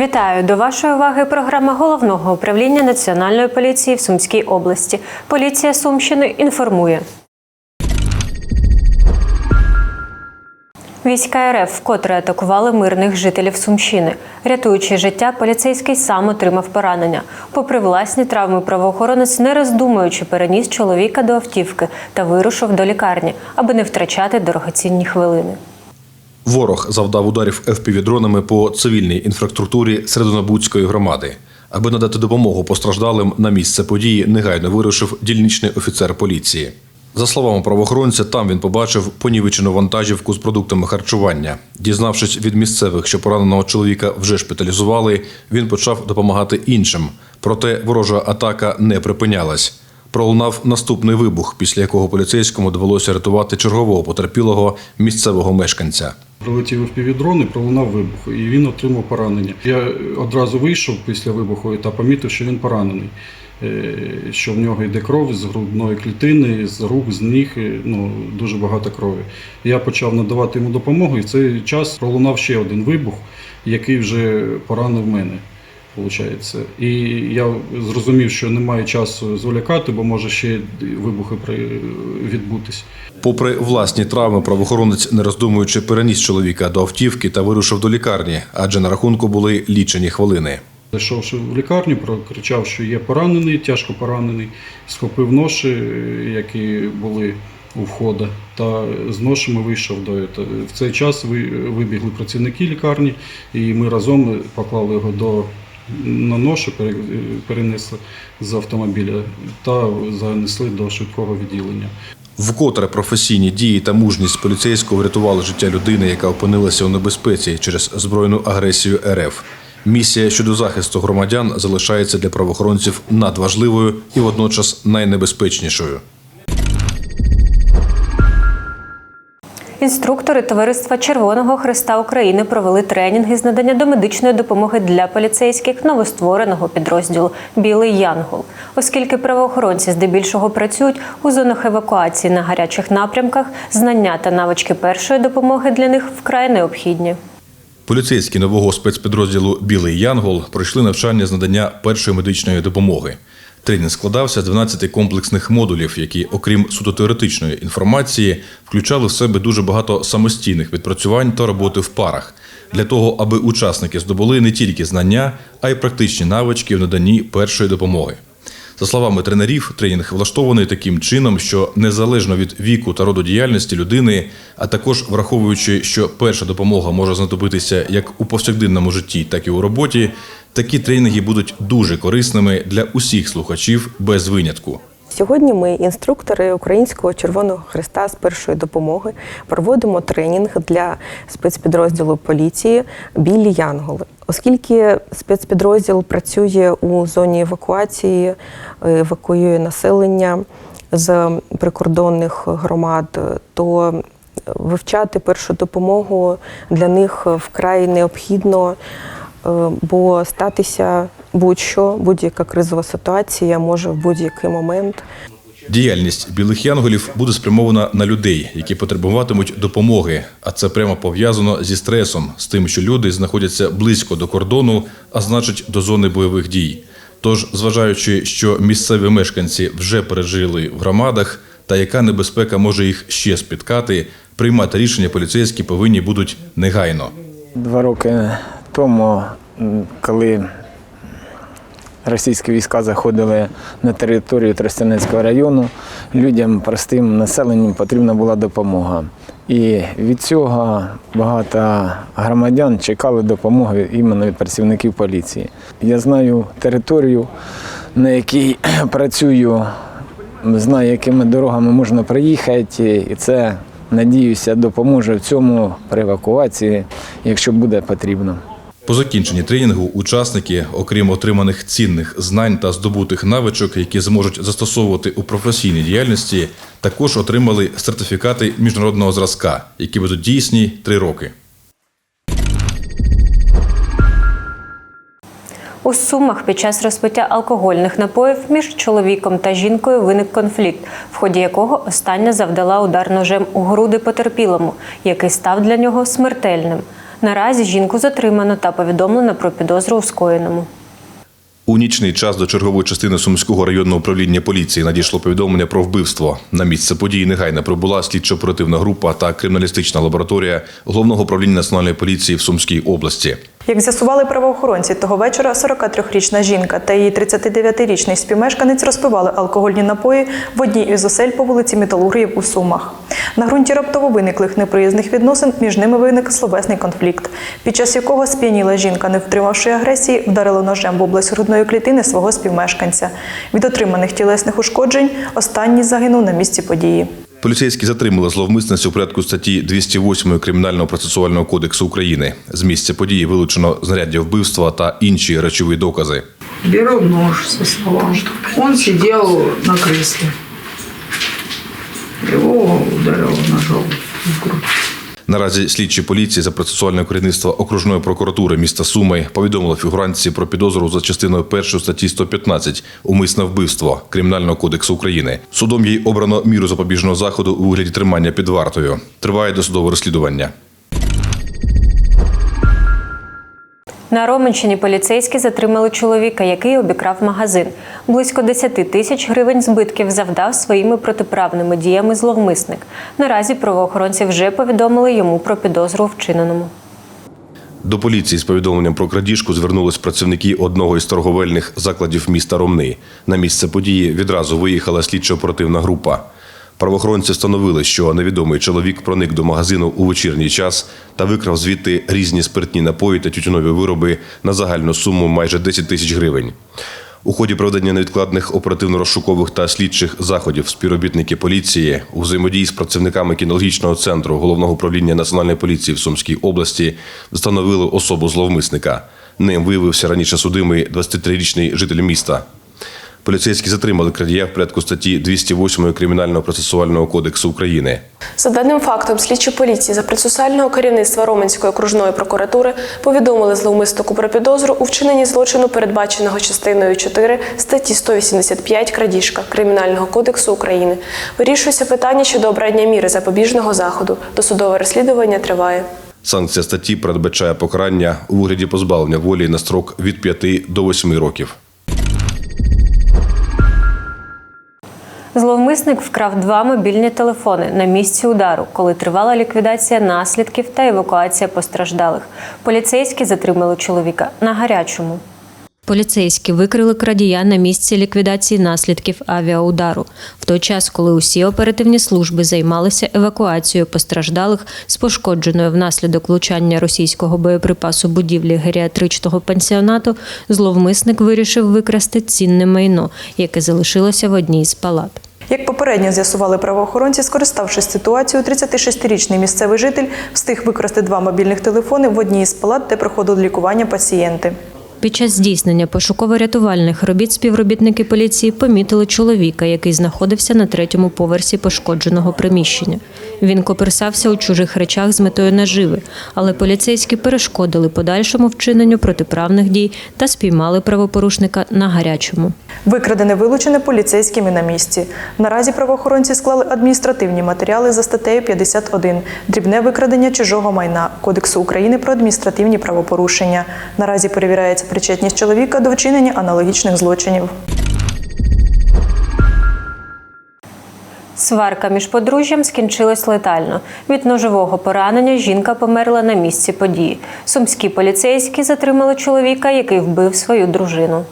Вітаю до вашої уваги. Програма головного управління Національної поліції в Сумській області. Поліція Сумщини інформує. Війська РФ вкотре атакували мирних жителів Сумщини. Рятуючи життя, поліцейський сам отримав поранення. Попри власні травми, правоохоронець, не роздумуючи, переніс чоловіка до автівки та вирушив до лікарні, аби не втрачати дорогоцінні хвилини. Ворог завдав ударів ФПВ-дронами по цивільній інфраструктурі Середонобудської громади. Аби надати допомогу постраждалим на місце події, негайно вирушив дільничний офіцер поліції. За словами правоохоронця, там він побачив понівечену вантажівку з продуктами харчування. Дізнавшись від місцевих, що пораненого чоловіка вже шпиталізували, він почав допомагати іншим. Проте ворожа атака не припинялась. Пролунав наступний вибух, після якого поліцейському довелося рятувати чергового потерпілого місцевого мешканця. Прилетів впівдрон і пролунав вибух, і він отримав поранення. Я одразу вийшов після вибуху та помітив, що він поранений. Е, Що в нього йде кров з грудної клітини, з рук, з ніг, е, ну дуже багато крові. Я почав надавати йому допомогу, і в цей час пролунав ще один вибух, який вже поранив мене. Получається. І я зрозумів, що немає часу зволікати, бо може ще вибухи відбутись. Попри власні травми, правоохоронець, не роздумуючи, переніс чоловіка до автівки та вирушив до лікарні, адже на рахунку були лічені хвилини. Зайшовши в лікарню, прокричав, що є поранений, тяжко поранений, схопив ноші, які були у входа, та з ношами вийшов до цього. В цей час ви- вибігли працівники лікарні, і ми разом поклали його до на пере- перенесли з автомобіля та занесли до швидкого відділення. Вкотре професійні дії та мужність поліцейського врятували життя людини, яка опинилася у небезпеці через збройну агресію РФ. Місія щодо захисту громадян залишається для правоохоронців надважливою і водночас найнебезпечнішою. Інструктори Товариства Червоного Христа України провели тренінги з надання домедичної допомоги для поліцейських новоствореного підрозділу Білий Янгол, оскільки правоохоронці здебільшого працюють у зонах евакуації на гарячих напрямках, знання та навички першої допомоги для них вкрай необхідні. Поліцейські нового спецпідрозділу Білий Янгол пройшли навчання з надання першої медичної допомоги. Тренінг складався з 12 комплексних модулів, які, окрім суто теоретичної інформації, включали в себе дуже багато самостійних відпрацювань та роботи в парах для того, аби учасники здобули не тільки знання, а й практичні навички в наданні першої допомоги. За словами тренерів, тренінг влаштований таким чином, що незалежно від віку та роду діяльності людини, а також враховуючи, що перша допомога може знадобитися як у повсякденному житті, так і у роботі, такі тренінги будуть дуже корисними для усіх слухачів без винятку. Сьогодні ми, інструктори Українського Червоного Христа з першої допомоги, проводимо тренінг для спецпідрозділу поліції Білі Янголи. Оскільки спецпідрозділ працює у зоні евакуації, евакуює населення з прикордонних громад, то вивчати першу допомогу для них вкрай необхідно. Е, бо статися будь-що, будь-яка кризова ситуація може в будь-який момент. Діяльність білих янголів буде спрямована на людей, які потребуватимуть допомоги. А це прямо пов'язано зі стресом, з тим, що люди знаходяться близько до кордону, а значить до зони бойових дій. Тож, зважаючи, що місцеві мешканці вже пережили в громадах, та яка небезпека може їх ще спіткати, приймати рішення поліцейські повинні будуть негайно. Два роки тому, коли російські війська заходили на територію Тростянецького району, людям, простим населенням потрібна була допомога. І від цього багато громадян чекали допомоги іменно від працівників поліції. Я знаю територію, на якій працюю, знаю, якими дорогами можна приїхати, і це, надіюся, допоможе в цьому при евакуації, якщо буде потрібно. По закінченні тренінгу учасники, окрім отриманих цінних знань та здобутих навичок, які зможуть застосовувати у професійній діяльності, також отримали сертифікати міжнародного зразка, які будуть дійсні три роки. У Сумах під час розпиття алкогольних напоїв між чоловіком та жінкою виник конфлікт, в ході якого остання завдала удар ножем у груди потерпілому, який став для нього смертельним. Наразі жінку затримано та повідомлено про підозру у скоєному. У нічний час до чергової частини Сумського районного управління поліції надійшло повідомлення про вбивство. На місце події негайно прибула слідчо-оперативна група та криміналістична лабораторія головного управління національної поліції в Сумській області. Як з'ясували правоохоронці, того вечора 43-річна жінка та її 39-річний співмешканець розпивали алкогольні напої в одній із осель по вулиці Металургів у Сумах. На ґрунті раптово виниклих неприязних відносин між ними виник словесний конфлікт, під час якого сп'яніла жінка, не втримавши агресії, вдарила ножем в область грудної клітини свого співмешканця. Від отриманих тілесних ушкоджень останній загинув на місці події. Поліцейські затримали зловмисницю у порядку статті 208 Кримінального процесуального кодексу України. З місця події вилучено знаряддя вбивства та інші речові докази. Беру нож зі стола. Он сидів на кріслі. Його ударило ножом в грудь. Наразі слідчі поліції за процесуальне керівництво окружної прокуратури міста Суми повідомили фігурантці про підозру за частиною 1 статті 115 умисне вбивство Кримінального кодексу України. Судом їй обрано міру запобіжного заходу у вигляді тримання під вартою. Триває досудове розслідування. На Роменщині поліцейські затримали чоловіка, який обікрав магазин. Близько 10 тисяч гривень збитків завдав своїми протиправними діями зловмисник. Наразі правоохоронці вже повідомили йому про підозру вчиненому. До поліції з повідомленням про крадіжку звернулись працівники одного із торговельних закладів міста Ромни. На місце події відразу виїхала слідчо-оперативна група. Правоохоронці встановили, що невідомий чоловік проник до магазину у вечірній час та викрав звідти різні спиртні напої та тютюнові вироби на загальну суму майже 10 тисяч гривень. У ході проведення невідкладних оперативно-розшукових та слідчих заходів співробітники поліції у взаємодії з працівниками кінологічного центру головного управління національної поліції в Сумській області встановили особу зловмисника. Ним виявився раніше судимий 23-річний житель міста. Поліцейські затримали крадія в порядку статті 208 Кримінального процесуального кодексу України. За даним фактом, слідчі поліції за процесуального керівництва Роменської окружної прокуратури повідомили зловмиснику про підозру у вчиненні злочину, передбаченого частиною 4 статті 185 крадіжка Кримінального кодексу України. Вирішується питання щодо обрання міри запобіжного заходу. Досудове розслідування триває. Санкція статті передбачає покарання у вигляді позбавлення волі на строк від 5 до 8 років. Зловмисник вкрав два мобільні телефони на місці удару, коли тривала ліквідація наслідків та евакуація постраждалих. Поліцейські затримали чоловіка на гарячому. Поліцейські викрили крадія на місці ліквідації наслідків авіаудару, в той час, коли усі оперативні служби займалися евакуацією постраждалих з пошкодженою внаслідок влучання російського боєприпасу будівлі геріатричного пансіонату, зловмисник вирішив викрасти цінне майно, яке залишилося в одній з палат. Як попередньо з'ясували правоохоронці, скориставшись ситуацією, 36-річний місцевий житель встиг викрасти два мобільних телефони в одній із палат, де проходили лікування пацієнти. Під час здійснення пошуково-рятувальних робіт співробітники поліції помітили чоловіка, який знаходився на третьому поверсі пошкодженого приміщення. Він коперсався у чужих речах з метою наживи, але поліцейські перешкодили подальшому вчиненню протиправних дій та спіймали правопорушника на гарячому. Викрадене вилучене поліцейськими на місці. Наразі правоохоронці склали адміністративні матеріали за статтею 51 дрібне викрадення чужого майна Кодексу України про адміністративні правопорушення. Наразі перевіряється причетність чоловіка до вчинення аналогічних злочинів. Сварка між подружжям скінчилась летально. Від ножового поранення жінка померла на місці події. Сумські поліцейські затримали чоловіка, який вбив свою дружину.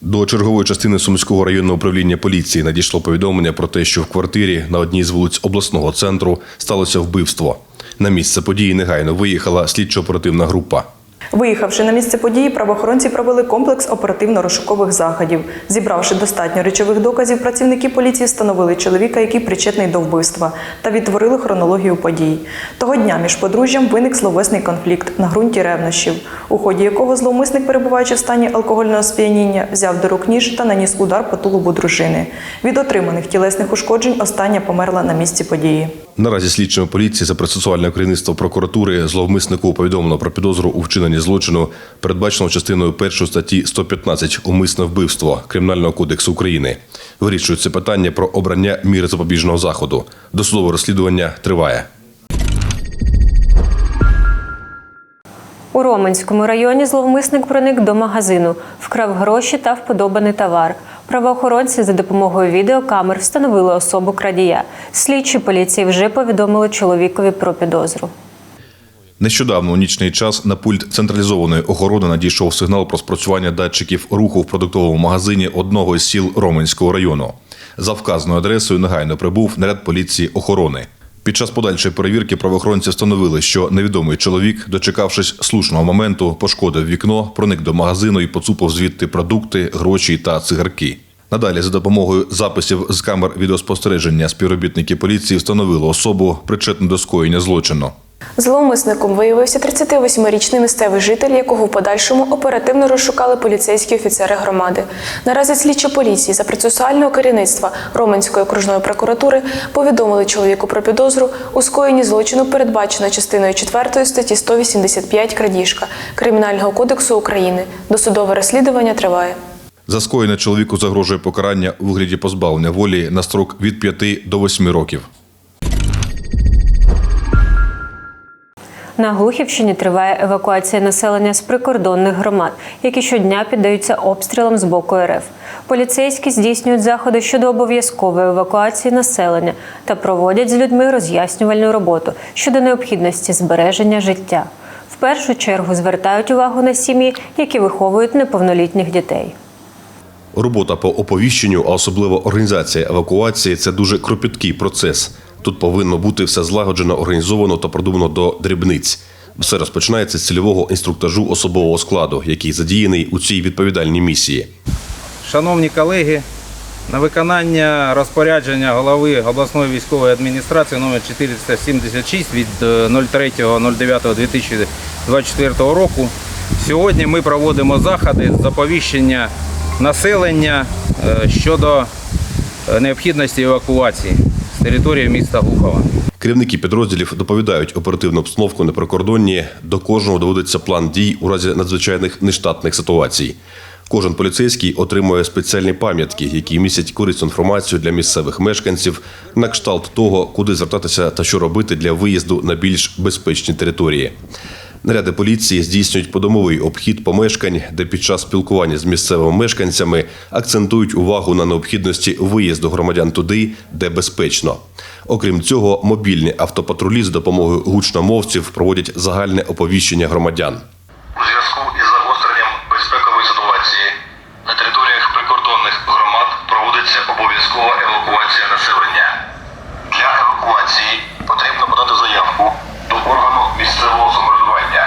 До чергової частини Сумського районного управління поліції надійшло повідомлення про те, що в квартирі на одній з вулиць обласного центру сталося вбивство. На місце події негайно виїхала слідчо-оперативна група. Виїхавши на місце події, правоохоронці провели комплекс оперативно-розшукових заходів. Зібравши достатньо речових доказів, працівники поліції встановили чоловіка, який причетний до вбивства, та відтворили хронологію подій. Того дня між подружжям виник словесний конфлікт на ґрунті ревнощів, у ході якого зловмисник, перебуваючи в стані алкогольного сп'яніння, взяв до рук ніж та наніс удар по тулубу дружини. Від отриманих тілесних ушкоджень остання померла на місці події. Наразі слідчими поліції за процесуальне керівництво прокуратури зловмиснику повідомлено про підозру у вчиненні злочину, передбаченого частиною 1 статті 115 умисне вбивство Кримінального кодексу України. Вирішується питання про обрання міри запобіжного заходу. Досудове розслідування триває. У Роменському районі зловмисник проник до магазину, вкрав гроші та вподобаний товар. Правоохоронці за допомогою відеокамер встановили особу крадія. Слідчі поліції вже повідомили чоловікові про підозру. Нещодавно у нічний час на пульт централізованої охорони надійшов сигнал про спрацювання датчиків руху в продуктовому магазині одного із сіл Роменського району. За вказаною адресою негайно прибув наряд поліції охорони. Під час подальшої перевірки правоохоронці встановили, що невідомий чоловік, дочекавшись слушного моменту, пошкодив вікно, проник до магазину і поцупив звідти продукти, гроші та цигарки. Надалі, за допомогою записів з камер відеоспостереження, співробітники поліції встановили особу, причетну до скоєння злочину. Зловмисником виявився 38-річний місцевий житель, якого в подальшому оперативно розшукали поліцейські офіцери громади. Наразі слідчі поліції за процесуального керівництва Роменської окружної прокуратури повідомили чоловіку про підозру у скоєнні злочину, передбачено частиною 4 статті 185 крадіжка Кримінального кодексу України. Досудове розслідування триває. За скоєне чоловіку загрожує покарання у вигляді позбавлення волі на строк від 5 до 8 років. На Глухівщині триває евакуація населення з прикордонних громад, які щодня піддаються обстрілам з боку РФ. Поліцейські здійснюють заходи щодо обов'язкової евакуації населення та проводять з людьми роз'яснювальну роботу щодо необхідності збереження життя. В першу чергу звертають увагу на сім'ї, які виховують неповнолітніх дітей. Робота по оповіщенню, а особливо організація евакуації це дуже кропіткий процес. Тут повинно бути все злагоджено, організовано та продумано до дрібниць. Все розпочинається з цільового інструктажу особового складу, який задіяний у цій відповідальній місії. Шановні колеги, на виконання розпорядження голови обласної військової адміністрації номер 476 від е, 03.09.2024 року сьогодні ми проводимо заходи з оповіщення населення е, щодо е, необхідності евакуації території міста Глухова. Керівники підрозділів доповідають оперативну обстановку на прикордонні. До кожного доводиться план дій у разі надзвичайних нештатних ситуацій. Кожен поліцейський отримує спеціальні пам'ятки, які містять корисну інформацію для місцевих мешканців на кшталт того, куди звертатися та що робити для виїзду на більш безпечні території. Наряди поліції здійснюють подомовий обхід помешкань, де під час спілкування з місцевими мешканцями акцентують увагу на необхідності виїзду громадян туди, де безпечно. Окрім цього, мобільні автопатрулі з допомогою гучномовців проводять загальне оповіщення громадян. У зв'язку із загостренням безпекової ситуації на територіях прикордонних громад проводиться обов'язкова евакуація населення. Для евакуації потрібно подати заявку до органу місцевого самоврядування.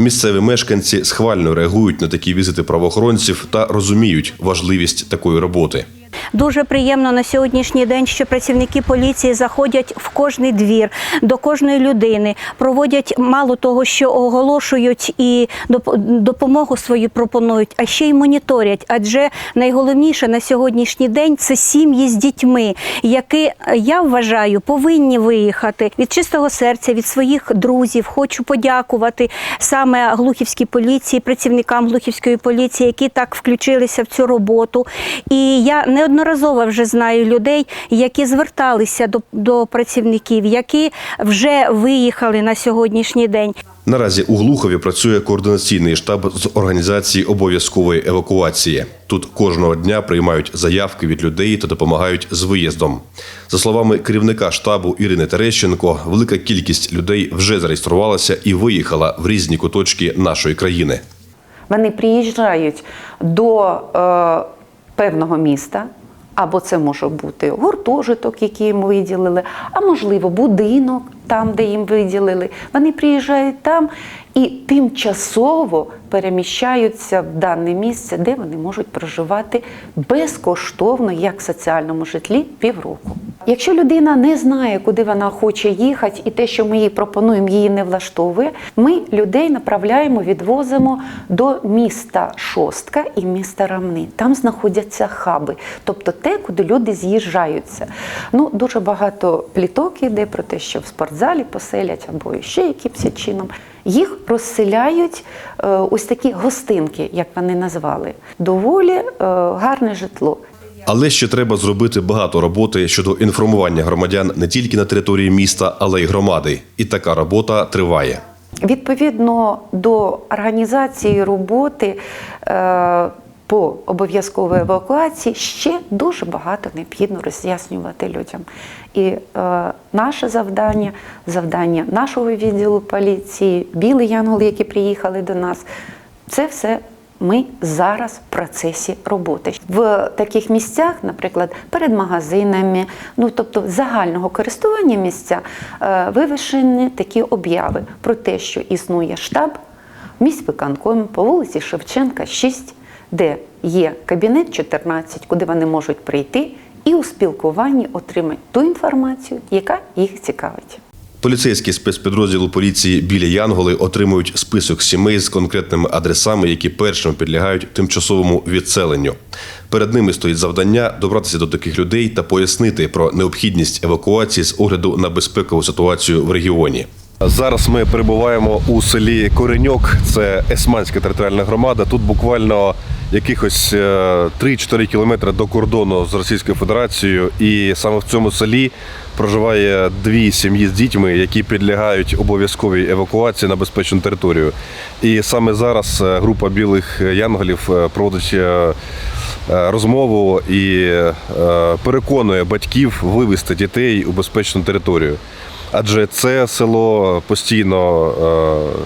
Місцеві мешканці схвально реагують на такі візити правоохоронців та розуміють важливість такої роботи. Дуже приємно на сьогоднішній день, що працівники поліції заходять в кожний двір до кожної людини, проводять мало того, що оголошують і допомогу свою пропонують, а ще й моніторять. Адже найголовніше на сьогоднішній день це сім'ї з дітьми, які я вважаю повинні виїхати від чистого серця, від своїх друзів. Хочу подякувати саме глухівській поліції, працівникам глухівської поліції, які так включилися в цю роботу. І я неодноразово вже знаю людей, які зверталися до, до працівників, які вже виїхали на сьогоднішній день. Наразі у Глухові працює координаційний штаб з організації обов'язкової евакуації. Тут кожного дня приймають заявки від людей та допомагають з виїздом. За словами керівника штабу Ірини Терещенко, велика кількість людей вже зареєструвалася і виїхала в різні куточки нашої країни. Вони приїжджають до е, певного міста, або це може бути гуртожиток, який їм виділили, а можливо, будинок там, де їм виділили. Вони приїжджають там і тимчасово переміщаються в дане місце, де вони можуть проживати безкоштовно, як в соціальному житлі, півроку. Якщо людина не знає, куди вона хоче їхати, і те, що ми їй пропонуємо, її не влаштовує, ми людей направляємо, відвозимо до міста Шостка і міста Рамни. Там знаходяться хаби, тобто те, куди люди з'їжджаються. Ну, дуже багато пліток іде про те, що в спортзалі поселять або ще якимось чином. Їх розселяють е, ось такі гостинки, як вони назвали. Доволі е, гарне житло. Але ще треба зробити багато роботи щодо інформування громадян не тільки на території міста, але й громади. І така робота триває. Відповідно до організації роботи е, по обов'язковій евакуації ще дуже багато необхідно роз'яснювати людям. І е, наше завдання, завдання нашого відділу поліції, білий янгол, які приїхали до нас, це все ми зараз в процесі роботи. В таких місцях, наприклад, перед магазинами, ну тобто загального користування місця, е, вивішені такі обяви про те, що існує штаб міськвиконкому по вулиці Шевченка, 6, де є кабінет 14, куди вони можуть прийти і у спілкуванні отримати ту інформацію, яка їх цікавить. Поліцейські спецпідрозділу поліції біля Янголи отримують список сімей з конкретними адресами, які першими підлягають тимчасовому відселенню. Перед ними стоїть завдання добратися до таких людей та пояснити про необхідність евакуації з огляду на безпекову ситуацію в регіоні. Зараз ми перебуваємо у селі Кореньок, це Есманська територіальна громада. Тут буквально якихось е, 3-4 кілометри до кордону з Російською Федерацією. І саме в цьому селі проживає дві сім'ї з дітьми, які підлягають обов'язковій евакуації на безпечну територію. І саме зараз е, група білих янголів е, проводить е, е, розмову і е, переконує батьків вивезти дітей у безпечну територію. Адже це село постійно е,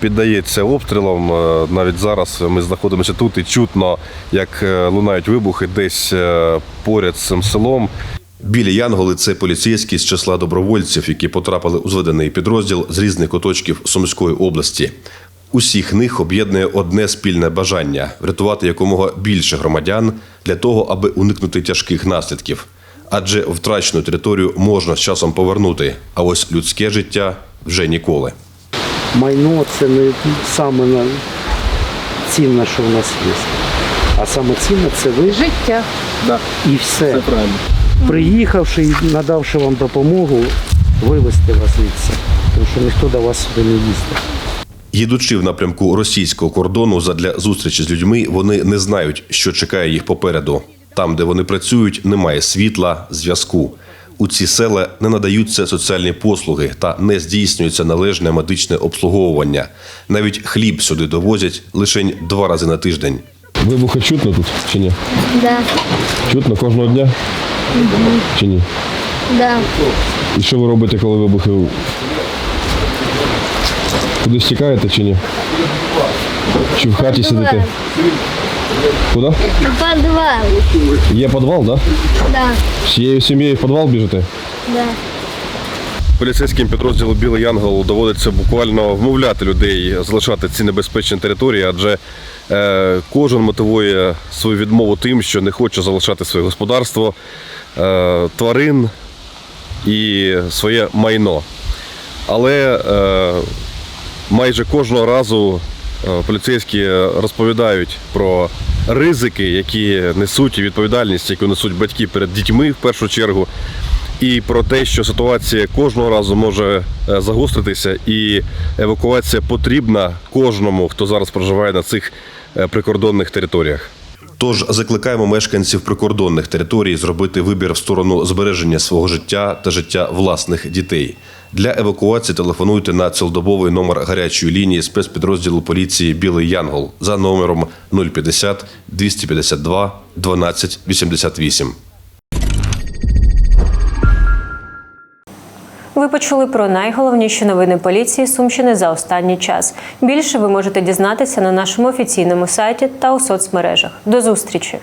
піддається обстрілам. Е, Навіть зараз ми знаходимося тут і чутно, як е, лунають вибухи десь поряд з цим селом. Білі Янголи це поліцейські з числа добровольців, які потрапили у зведений підрозділ з різних куточків Сумської області. Усіх них об'єднує одне спільне бажання врятувати якомога більше громадян для того, аби уникнути тяжких наслідків. Адже втрачену територію можна з часом повернути, а ось людське життя вже ніколи. майно це не саме цінне, що в нас є. А саме цінне це ви Життя. і все. Приїхавши і надавши вам допомогу, вивезти вас звідси. Тому що ніхто до вас сюди не їздить. Їдучи в напрямку російського кордону задля зустрічі з людьми, вони не знають, що чекає їх попереду. Там, де вони працюють, немає світла, зв'язку. У ці села не надаються соціальні послуги та не здійснюється належне медичне обслуговування. Навіть хліб сюди довозять лише два рази на тиждень. Вибухи чутно тут чи ні? Да, Чутно кожного дня чи ні? да. І що ви робите, коли вибухи? Кудись тікаєте чи ні? Чи в хаті сидите? Куди? Подвал. Є підвал, так? Да? Да, Всією сім'єю в підвал біжите? да. Поліцейським підрозділу Білий Янгол доводиться буквально вмовляти людей залишати ці небезпечні території, адже е, кожен мотивує свою відмову тим, що не хоче залишати своє господарство, е, тварин і своє майно. Але е, майже кожного разу поліцейські розповідають про ризики, які несуть і відповідальність, яку несуть батьки перед дітьми в першу чергу, і про те, що ситуація кожного разу може е, загостритися, і евакуація потрібна кожному, хто зараз проживає на цих е, прикордонних територіях. Тож закликаємо мешканців прикордонних територій зробити вибір в сторону збереження свого життя та життя власних дітей. Для евакуації телефонуйте на цілодобовий номер гарячої лінії спецпідрозділу поліції Білий Янгол за номером 050 252 12 88. Ви почули про найголовніші новини поліції Сумщини за останній час. Більше ви можете дізнатися на нашому офіційному сайті та у соцмережах. До зустрічі!